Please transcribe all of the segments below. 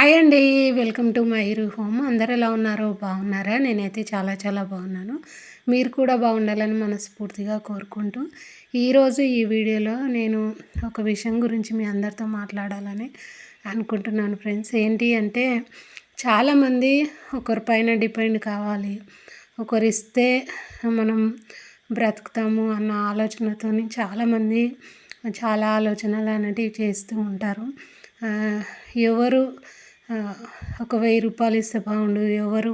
Hi అండి welcome to మైరు home. అందరు ఎలా ఉన్నారో బాగున్నారా? నేనైతే చాలా చాలా బాగున్నాను. మీరు కూడా బాగుండాలని మనస్ఫూర్తిగా కోరుకుంటూ ఈరోజు ఈ వీడియోలో నేను ఒక విషయం గురించి మీ అందరితో మాట్లాడాలని అనుకుంటున్నాను ఫ్రెండ్స్. ఏంటి అంటే చాలామంది ఒకరి పైన డిపెండ్ కావాలి. ఒకరిస్తే మనం బ్రతుకుతాము అన్న ఆలోచనతో చాలామంది చాలా ఆలోచనలు అనేటివి చేస్తూ ఉంటారు. ఎవరు ఒక వెయ్యి రూపాయలు ఇస్తే బాగుండు. ఎవరు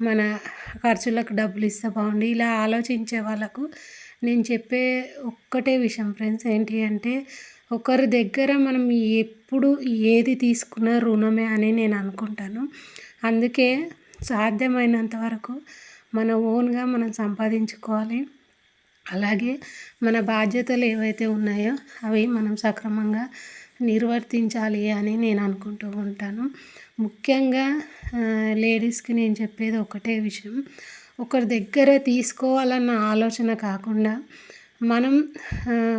మన ఖర్చులకు డబ్బులు ఇస్తే బాగుండు. ఇలా ఆలోచించే వాళ్ళకు నేను చెప్పే ఒక్కటే విషయం ఫ్రెండ్స్ ఏంటి అంటే ఒకరి దగ్గర మనం ఎప్పుడు ఏది తీసుకున్నా రుణమే అని నేను అనుకుంటాను. అందుకే సాధ్యమైనంత వరకు మన ఓన్గా మనం సంపాదించుకోవాలి. అలాగే మన బాధ్యతలు ఏవైతే ఉన్నాయో అవి మనం సక్రమంగా నిర్వర్తించాలి అని నేను అనుకుంటూ ఉంటాను. ముఖ్యంగా లేడీస్కి నేను చెప్పేది ఒకటే విషయం. ఒకరి దగ్గర తీసుకోవాలన్న ఆలోచన కాకుండా మనం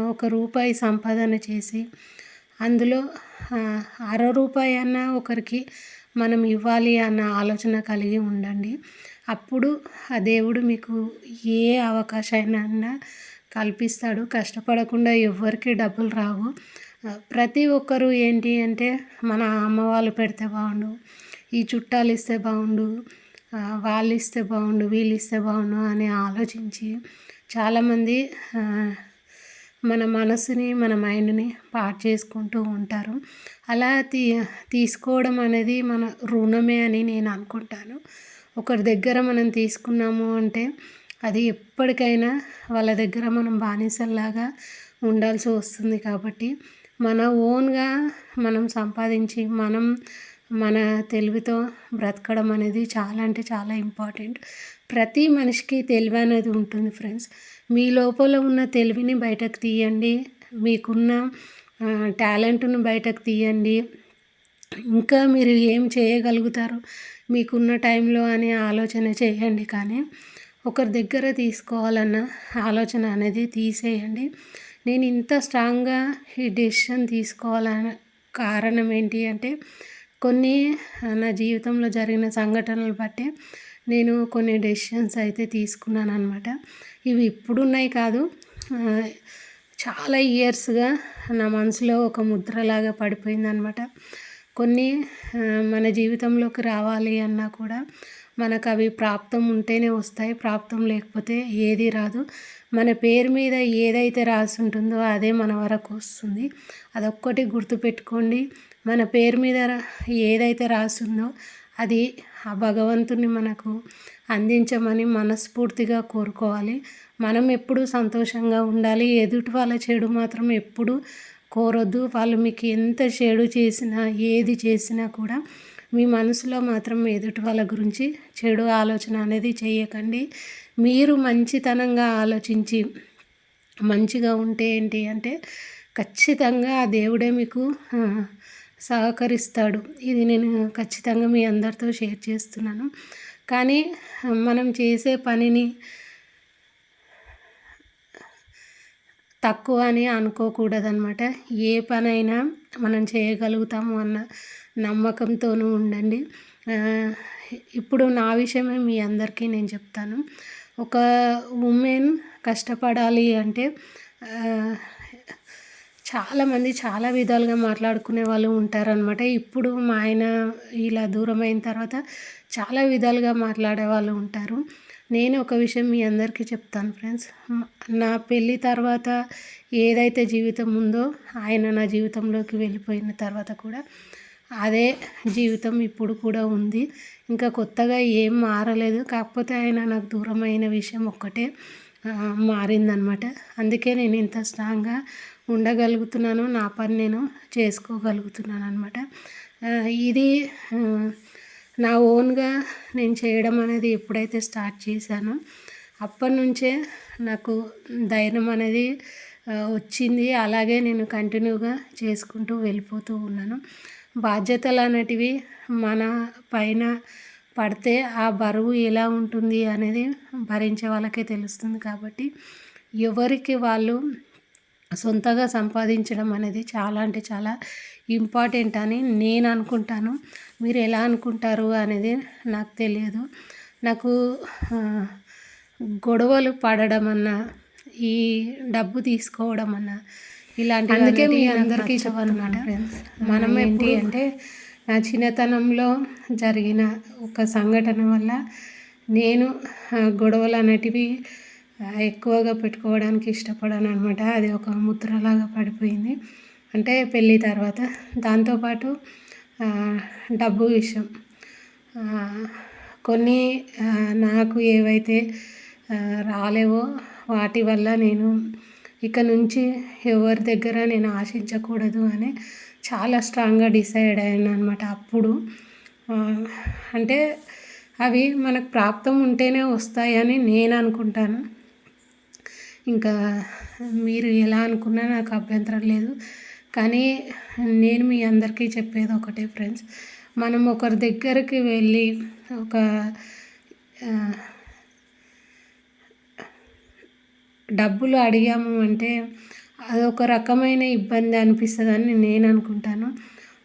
ఒక రూపాయి సంపాదన చేసి అందులో అర రూపాయి అన్న ఒకరికి మనం ఇవ్వాలి అన్న ఆలోచన కలిగి ఉండండి. అప్పుడు ఆ దేవుడు మీకు ఏ అవకాశాన్ని కల్పిస్తాడు. కష్టపడకుండా ఎవరికి డబ్బులు రావు. ప్రతి ఒక్కరు ఏంటి అంటే మన అమ్మ వాళ్ళు పెడితే బాగుండు ఈ చుట్టాలు ఇస్తే బాగుండు వాళ్ళు ఇస్తే బాగుండు వీళ్ళు ఇస్తే బాగుండు అని ఆలోచించి చాలామంది మన మనసుని మన మైండ్ని పాడు చేసుకుంటూ ఉంటారు. అలా తీ తీసుకోవడం అనేది మన రుణమే అని నేను అనుకుంటాను. ఒకరి దగ్గర మనం తీసుకున్నాము అంటే అది ఎప్పటికైనా వాళ్ళ దగ్గర మనం బానిసల్లాగా ఉండాల్సి వస్తుంది కాబట్టి మన ఓన్గా మనం సంపాదించి మనం మన తెలివితో బ్రతకడం అనేది చాలా అంటే చాలా ఇంపార్టెంట్. ప్రతి మనిషికి తెలివి అనేది ఉంటుంది ఫ్రెండ్స్. మీ లోపల ఉన్న తెలివిని బయటకు తీయండి. మీకున్న టాలెంట్ను బయటకు తీయండి. ఇంకా మీరు ఏం చేయగలుగుతారు? మీకున్న టైంలో అని ఆలోచన చేయండి కానీ ఒకరి దగ్గర తీసుకోవాలన్న ఆలోచన అనేది తీసేయండి. నేను ఇంత స్ట్రాంగ్గా ఈ డెసిషన్ తీసుకోవాలని కారణం ఏంటి అంటే కొన్ని నా జీవితంలో జరిగిన సంఘటనలు బట్టి నేను కొన్ని డెసిషన్స్ అయితే తీసుకున్నాను అనమాట ఇవి ఇప్పుడున్నాయి కాదు చాలా ఇయర్స్గా నా మనసులో ఒక ముద్రలాగా పడిపోయింది అనమాట కొన్ని మన జీవితంలోకి రావాలి అన్నా కూడా మనకు అవి ప్రాప్తం ఉంటేనే వస్తాయి ప్రాప్తం లేకపోతే ఏది రాదు. మన పేరు మీద ఏదైతే రాసి ఉంటుందో అదే మన వరకు వస్తుంది. అదొక్కటి గుర్తుపెట్టుకోండి. మన పేరు మీద ఏదైతే రాసిందో అది ఆ భగవంతుని మనకు అందించమని మనస్ఫూర్తిగా కోరుకోవాలి. మనం ఎప్పుడూ సంతోషంగా ఉండాలి. ఎదుటి వాళ్ళ చెడు మాత్రం ఎప్పుడు కోరొద్దు. వాళ్ళు మీకు ఎంత చెడు చేసినా ఏది చేసినా కూడా మీ మనసులో మాత్రం ఎదుటి వాళ్ళ గురించి చెడు ఆలోచన అనేది చేయకండి. మీరు మంచితనంగా ఆలోచించి మంచిగా ఉంటే ఏంటి అంటే ఖచ్చితంగా ఆ దేవుడే మీకు సహకరిస్తాడు. ఇది నేను ఖచ్చితంగా మీ అందరితో షేర్ చేస్తున్నాను. కానీ మనం చేసే పనిని తక్కువ అని అనుకోకూడదనమాట ఏ పనైనా మనం చేయగలుగుతాము అన్న నమ్మకంతోనూ ఉండండి. ఇప్పుడు నా విషయమే మీ అందరికీ నేను చెప్తాను. ఒక ఉమెన్ కష్టపడాలి అంటే చాలామంది చాలా విధాలుగా మాట్లాడుకునే వాళ్ళు ఉంటారనమాట ఇప్పుడు మా ఆయన ఇలా దూరం అయిన తర్వాత చాలా విధాలుగా మాట్లాడే వాళ్ళు ఉంటారు. నేను ఒక విషయం మీ అందరికీ చెప్తాను ఫ్రెండ్స్. నా పెళ్ళి తర్వాత ఏదైతే జీవితం ఉందో ఆయన నా జీవితంలోకి వెళ్ళిపోయిన తర్వాత కూడా అదే జీవితం ఇప్పుడు కూడా ఉంది. ఇంకా కొత్తగా ఏం మారలేదు. కాకపోతే ఆయన నాకు దూరమైన విషయం ఒక్కటే మారిందనమాట అందుకే నేను ఇంత స్ట్రాంగ్గా ఉండగలుగుతున్నాను. నా పని నేను చేసుకోగలుగుతున్నాను అనమాట ఇది నా ఓన్గా నేను చేయడం అనేది ఎప్పుడైతే స్టార్ట్ చేశానో అప్పటి నుంచే నాకు ధైర్యం అనేది వచ్చింది. అలాగే నేను కంటిన్యూగా చేసుకుంటూ వెళ్ళిపోతూ ఉన్నాను. బాధ్యతలు అనేటివి మన పైన పడితే ఆ బరువు ఎలా ఉంటుంది అనేది భరించే వాళ్ళకే తెలుస్తుంది కాబట్టి ఎవరికి వాళ్ళు సొంతగా సంపాదించడం అనేది చాలా అంటే చాలా ఇంపార్టెంట్ అని నేను అనుకుంటాను. మీరు ఎలా అనుకుంటారు అనేది నాకు తెలియదు. నాకు గొడవలు పడడం అన్నా ఈ డబ్బు తీసుకోవడం అన్నా ఇలాంటి అందుకే మీ అందరికీ చెప్పాలన్నమాట మనం ఏంటి అంటే నా చిన్నతనంలో జరిగిన ఒక సంఘటన వల్ల నేను గొడవలు అనేటివి ఎక్కువగా పెట్టుకోవడానికి ఇష్టపడాను అనమాట అది ఒక ముద్రలాగా పడిపోయింది. అంటే పెళ్ళి తర్వాత. దాంతోపాటు డబ్బు విషయం. కొన్ని నాకు ఏవైతే రాలేవో వాటి వల్ల నేను ఇక నుంచి ఎవరి దగ్గర నేను ఆశించకూడదు అని చాలా స్ట్రాంగ్గా డిసైడ్ అయ్యాను అనమాట అప్పుడు. అంటే అవి మనకు ప్రాప్తం ఉంటేనే వస్తాయని నేను అనుకుంటాను. ఇంకా మీరు ఎలా అనుకున్నా నాకు అభ్యంతరం లేదు. కానీ నేను మీ అందరికీ చెప్పేది ఒకటే ఫ్రెండ్స్ మనం ఒకరి దగ్గరికి వెళ్ళి ఒక ఆ, డబ్బులు అడిగాము అంటే అదొక రకమైన ఇబ్బంది అనిపిస్తుందని నేను అనుకుంటాను.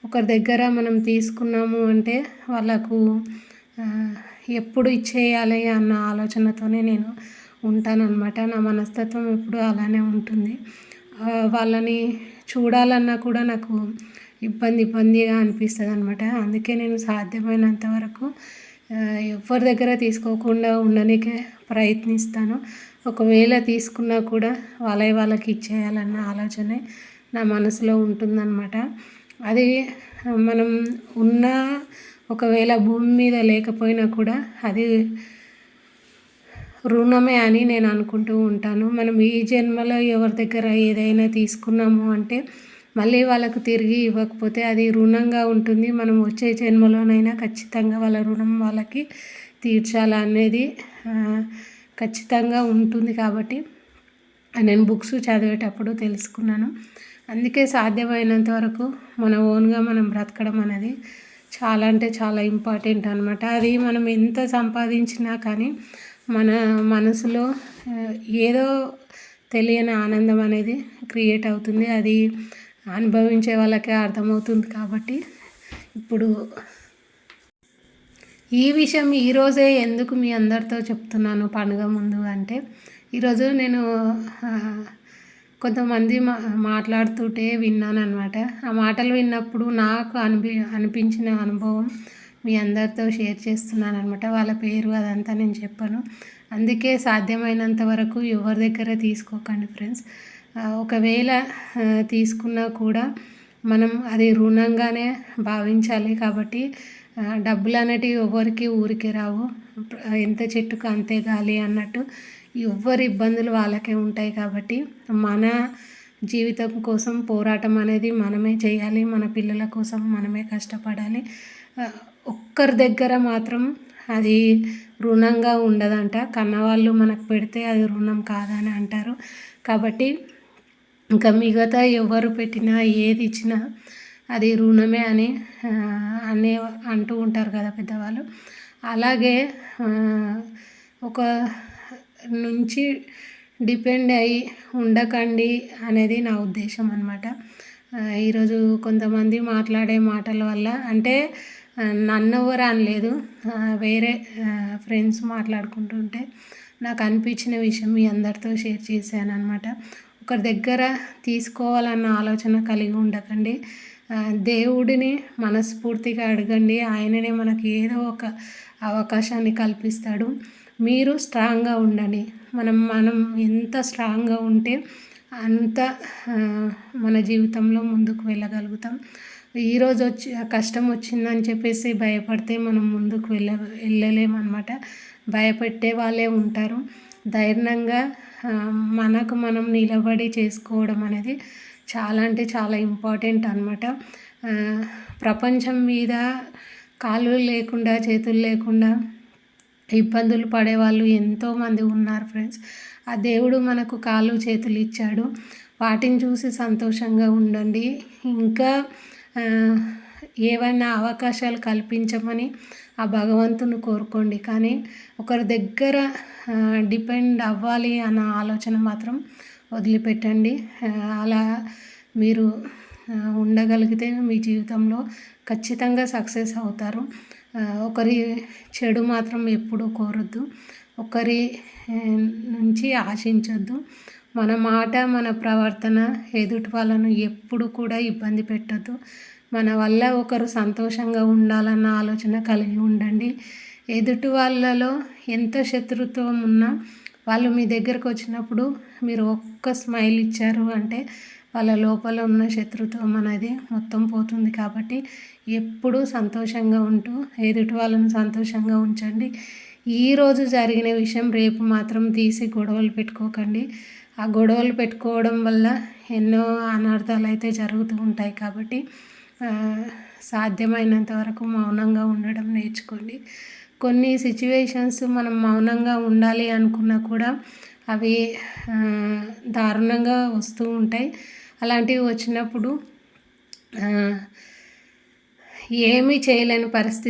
ఒకరి దగ్గర మనం తీసుకున్నాము అంటే వాళ్ళకు ఎప్పుడు ఇచ్చేయాలి అన్న ఆలోచనతోనే నేను ఉంటానన్నమాట. నా మనస్తత్వం ఎప్పుడు అలానే ఉంటుంది. వాళ్ళని చూడాలన్నా కూడా నాకు ఇబ్బంది ఇబ్బందిగా అనిపిస్తుంది అనమాట అందుకే నేను సాధ్యమైనంత వరకు ఎవరి దగ్గర తీసుకోకుండా ఉండడానికే ప్రయత్నిస్తాను. ఒకవేళ తీసుకున్నా కూడా వాళ్ళే వాళ్ళకి ఇచ్చేయాలన్న ఆలోచనే నా మనసులో ఉంటుందన్నమాట. అది మనం ఉన్న ఒకవేళ భూమి మీద లేకపోయినా కూడా అది రుణమే అని నేను అనుకుంటూ ఉంటాను. మనం ఈ జన్మలో ఎవరి దగ్గర ఏదైనా తీసుకున్నాము అంటే మళ్ళీ వాళ్ళకు తిరిగి ఇవ్వకపోతే అది రుణంగా ఉంటుంది. మనం వచ్చే జన్మలోనైనా ఖచ్చితంగా వాళ్ళ రుణం వాళ్ళకి తీర్చాలనేది అనేది ఖచ్చితంగా ఉంటుంది కాబట్టి నేను బుక్స్ చదివేటప్పుడు తెలుసుకున్నాను. అందుకే సాధ్యమైనంత వరకు మన ఓన్గా మనం బ్రతకడం అనేది చాలా అంటే చాలా ఇంపార్టెంట్ అనమాట అది మనం ఎంత సంపాదించినా కానీ మన మనసులో ఏదో తెలియని ఆనందం అనేది క్రియేట్ అవుతుంది. అది అనుభవించే వాళ్ళకే అర్థమవుతుంది కాబట్టి ఇప్పుడు ఈ విషయం ఈరోజే ఎందుకు మీ అందరితో చెప్తున్నాను పండుగ ముందు అంటే ఈరోజు నేను కొంతమంది మా మాట్లాడుతుంటే విన్నాను అనమాట ఆ మాటలు విన్నప్పుడు నాకు అనిపి అనిపించిన అనుభవం మీ అందరితో షేర్ చేస్తున్నాను అనమాట వాళ్ళ పేరు అదంతా నేను చెప్పాను. అందుకే సాధ్యమైనంత వరకు ఎవరి దగ్గర తీసుకోకండి ఫ్రెండ్స్. ఒకవేళ తీసుకున్నా కూడా మనం అది రుణంగానే భావించాలి కాబట్టి డబ్బులు అనేటివి ఎవరికి ఊరికే రావు. ఎంత చెట్టుకు అంతే గాలి అన్నట్టు ఎవ్వరి ఇబ్బందులు వాళ్ళకే ఉంటాయి కాబట్టి మన జీవితం కోసం పోరాటం అనేది మనమే చేయాలి మన పిల్లల కోసం మనమే కష్టపడాలి. ఒక్కరి దగ్గర మాత్రం అది రుణంగా ఉండదంట. కన్నవాళ్ళు మనకు పెడితే అది రుణం కాదని అంటారు. కాబట్టి ఇంకా మిగతా ఎవరు పెట్టినా ఏది ఇచ్చినా అది రుణమే అని అనే అంటూ ఉంటారు కదా పెద్దవాళ్ళు. అలాగే ఒక నుంచి డిపెండ్ అయ్యి ఉండకండి అనేది నా ఉద్దేశం అనమాట ఈరోజు కొంతమంది మాట్లాడే మాటల వల్ల అంటే నన్నెవరు అనలేదు. వేరే ఫ్రెండ్స్ మాట్లాడుకుంటుంటే నాకు అనిపించిన విషయం మీ అందరితో షేర్ చేశాను అనమాట ఒకరి దగ్గర తీసుకోవాలన్న ఆలోచన కలిగి ఉండకండి. దేవుడిని మనస్ఫూర్తిగా అడగండి. ఆయననే మనకి ఏదో ఒక అవకాశాన్ని కల్పిస్తాడు. మీరు స్ట్రాంగ్గా ఉండండి. మనం మనం ఎంత స్ట్రాంగ్గా ఉంటే అంత మన జీవితంలో ముందుకు వెళ్ళగలుగుతాం. ఈరోజు వచ్చి కష్టం వచ్చిందని చెప్పేసి భయపడితే మనం ముందుకు వెళ్ళ వెళ్ళలేమన్నమాట. భయపెట్టే వాళ్ళే ఉంటారు. ధైర్యంగా మనకు మనం నిలబడి చేసుకోవడం అనేది చాలా అంటే చాలా ఇంపార్టెంట్ అనమాట ప్రపంచం మీద కాళ్ళు లేకుండా చేతులు లేకుండా ఇబ్బందులు పడేవాళ్ళు ఎంతోమంది ఉన్నారు ఫ్రెండ్స్. ఆ దేవుడు మనకు కాళ్ళు చేతులు ఇచ్చాడు. వాటిని చూసి సంతోషంగా ఉండండి. ఇంకా ఏవైనా అవకాశాలు కల్పించమని ఆ భగవంతుని కోరుకోండి. కానీ ఒకరి దగ్గర డిపెండ్ అవ్వాలి అన్న ఆలోచన మాత్రం వదిలిపెట్టండి. అలా మీరు ఉండగలిగితే మీ జీవితంలో ఖచ్చితంగా సక్సెస్ అవుతారు. ఒకరి చెడు మాత్రం ఎప్పుడూ కోరొద్దు. ఒకరి నుంచి ఆశించొద్దు. మన మాట మన ప్రవర్తన ఎదుటి వాళ్ళను ఎప్పుడు కూడా ఇబ్బంది పెట్టద్దు. మన వల్ల ఒకరు సంతోషంగా ఉండాలన్న ఆలోచన కలిగి ఉండండి. ఎదుటి వాళ్ళలో ఎంత శత్రుత్వం ఉన్నా వాళ్ళు మీ దగ్గరకు వచ్చినప్పుడు మీరు ఒక్క స్మైల్ ఇచ్చారు అంటే వాళ్ళ లోపల ఉన్న శత్రుత్వం అనేది మొత్తం పోతుంది కాబట్టి ఎప్పుడూ సంతోషంగా ఉంటూ ఎదుటి వాళ్ళని సంతోషంగా ఉంచండి. ఈరోజు జరిగిన విషయం రేపు మాత్రం తీసి గొడవలు పెట్టుకోకండి. ఆ గొడవలు పెట్టుకోవడం వల్ల ఎన్నో అనర్థాలు అయితే జరుగుతూ ఉంటాయి కాబట్టి సాధ్యమైనంత వరకు మౌనంగా ఉండడం నేర్చుకోండి. కొన్ని సిచ్యువేషన్స్ మనం మౌనంగా ఉండాలి అనుకున్నా కూడా అవి దారుణంగా వస్తూ ఉంటాయి. అలాంటివి వచ్చినప్పుడు ఏమీ చేయలేని పరిస్థితి